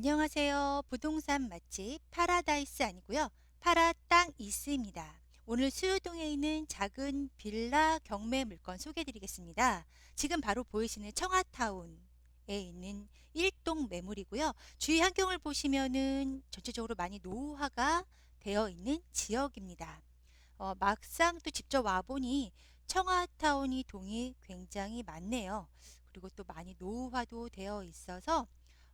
안녕하세요. 부동산 맛집 파라다이스 아니고요. 파라 땅 이스입니다. 오늘 수유동에 있는 작은 빌라 경매 물건 소개해 드리겠습니다. 지금 바로 보이시는 청아타운 에 있는 1동 매물이고요. 주위 환경을 보시면은 전체적으로 많이 노후화가 되어 있는 지역입니다. 어, 막상 또 직접 와보니 청아타운이 동이 굉장히 많네요. 그리고 또 많이 노후화도 되어 있어서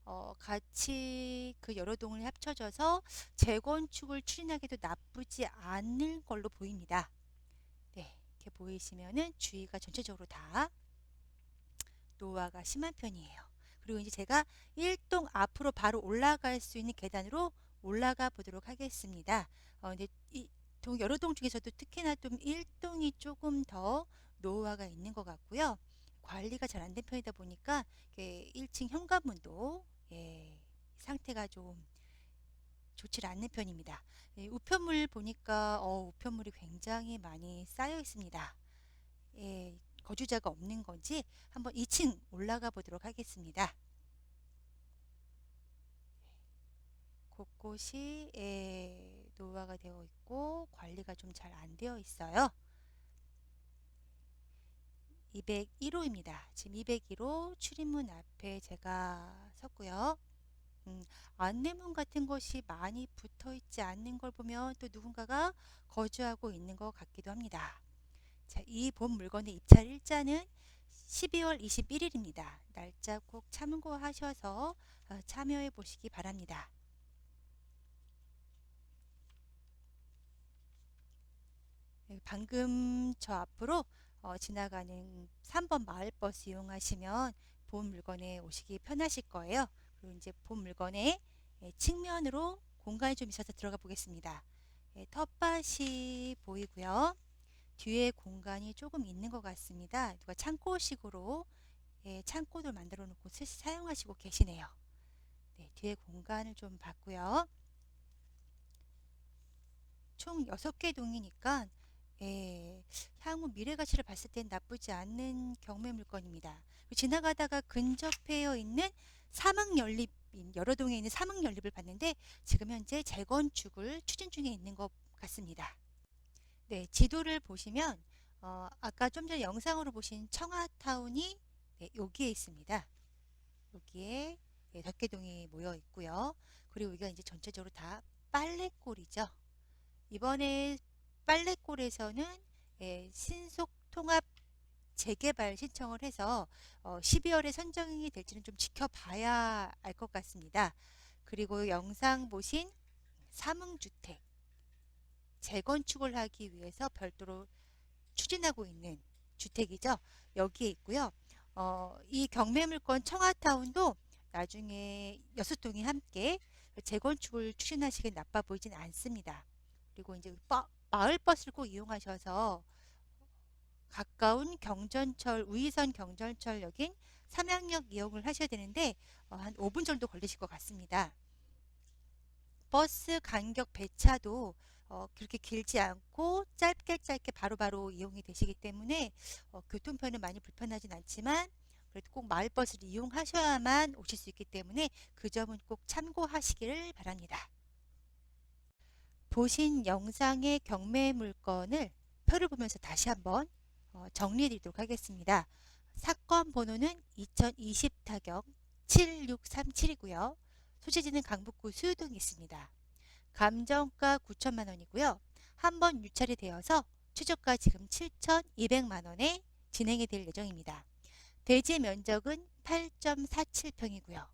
어, 같이 그 여러 동을 합쳐져서 재건축을 추진하기도 나쁘지 않을 걸로 보입니다. 네, 이렇게 보이시면은 주위가 전체적으로 다 노화가 심한 편이에요. 그리고 이제 제가 1동 앞으로 바로 올라갈 수 있는 계단으로 올라가 보도록 하겠습니다. 어, 근데 이 동, 여러 동 중에서도 특히나 좀 1동이 조금 더 노후화가 있는 것 같고요. 관리가 잘 안 된 편이다 보니까 1층 현관문도 예, 상태가 좀 좋지 않는 편입니다. 예, 우편물 보니까 어, 우편물이 굉장히 많이 쌓여 있습니다. 예, 거주자가 없는 건지 한번 2층 올라가 보도록 하겠습니다. 곳곳이 예, 노화가 되어 있고 관리가 좀 잘 안 되어 있어요. 201호입니다. 지금 201호 출입문 앞에 제가 섰고요. 음, 안내문 같은 것이 많이 붙어 있지 않는 걸 보면 또 누군가가 거주하고 있는 것 같기도 합니다. 자, 이 본 물건의 입찰 일자는 12월 21일입니다. 날짜 꼭 참고하셔서 어, 참여해 보시기 바랍니다. 네, 방금 저 앞으로 어, 지나가는 3번 마을버스 이용하시면 본 물건에 오시기 편하실 거예요. 그리고 이제 본 물건의 예, 측면으로 공간이 좀 있어서 들어가 보겠습니다. 예, 텃밭이 보이고요. 뒤에 공간이 조금 있는 것 같습니다. 누가 창고식으로 예, 창고도 만들어 놓고 사용하시고 계시네요. 네, 뒤에 공간을 좀 봤고요. 총 6개 동이니까 예, 향후 미래 가치를 봤을 땐 나쁘지 않는 경매 물건입니다. 지나가다가 근접해 있는 사막 연립 여러 동에 있는 사막 연립을 봤는데 지금 현재 재건축을 추진 중에 있는 것 같습니다. 네, 지도를 보시면 어, 아까 좀 전에 영상으로 보신 청아타운이 네, 여기에 있습니다. 여기에 네, 덕계동이 모여 있고요. 그리고 여기가 이제 전체적으로 다 빨래골이죠. 이번에 빨래골에서는 예, 신속 통합 재개발 신청을 해서 어, 12월에 선정이 될지는 좀 지켜봐야 알 것 같습니다. 그리고 영상 보신 사문주택 재건축을 하기 위해서 별도로 추진하고 있는 주택이죠. 여기에 있고요. 어, 이 경매물건 청아타운도 나중에 여섯 동이 함께 재건축을 추진하시기 나빠 보이진 않습니다. 그리고 이제 마을 버스를 꼭 이용하셔서 가까운 경전철 우이선 경전철역인 삼양역 이용을 하셔야 되는데 어, 한 5분 정도 걸리실 것 같습니다. 버스 간격 배차도 어, 그렇게 길지 않고 짧게 짧게 바로바로 바로 이용이 되시기 때문에 어, 교통편은 많이 불편하진 않지만 그래도 꼭 마을버스를 이용하셔야만 오실 수 있기 때문에 그 점은 꼭 참고하시기를 바랍니다. 보신 영상의 경매 물건을 표를 보면서 다시 한번 어, 정리해 드리도록 하겠습니다. 사건 번호는 2020 타격 7637이고요. 소재지는 강북구 수유동에 있습니다. 감정가 9천만 원이고요. 한 번 유찰이 되어서 최저가 지금 7,200만 원에 진행이 될 예정입니다. 대지 면적은 8.47평이고요.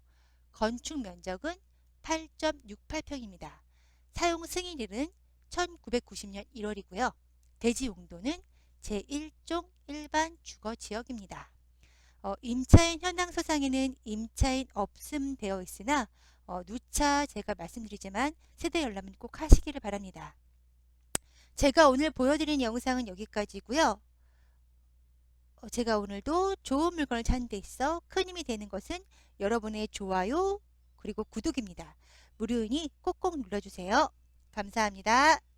건축 면적은 8.68평입니다. 사용 승인일은 1990년 1월이고요. 대지 용도는 제1종 일반 주거 지역입니다. 어, 임차인 현황 서상에는 임차인 없음 되어 있으나 어, 누차 제가 말씀드리지만 세대 열람은 꼭 하시기를 바랍니다. 제가 오늘 보여드린 영상은 여기까지고요. 어, 제가 오늘도 좋은 물건을 찾는 데 있어 큰 힘이 되는 것은 여러분의 좋아요 그리고 구독입니다. 무료이니 꼭꼭 눌러주세요. 감사합니다.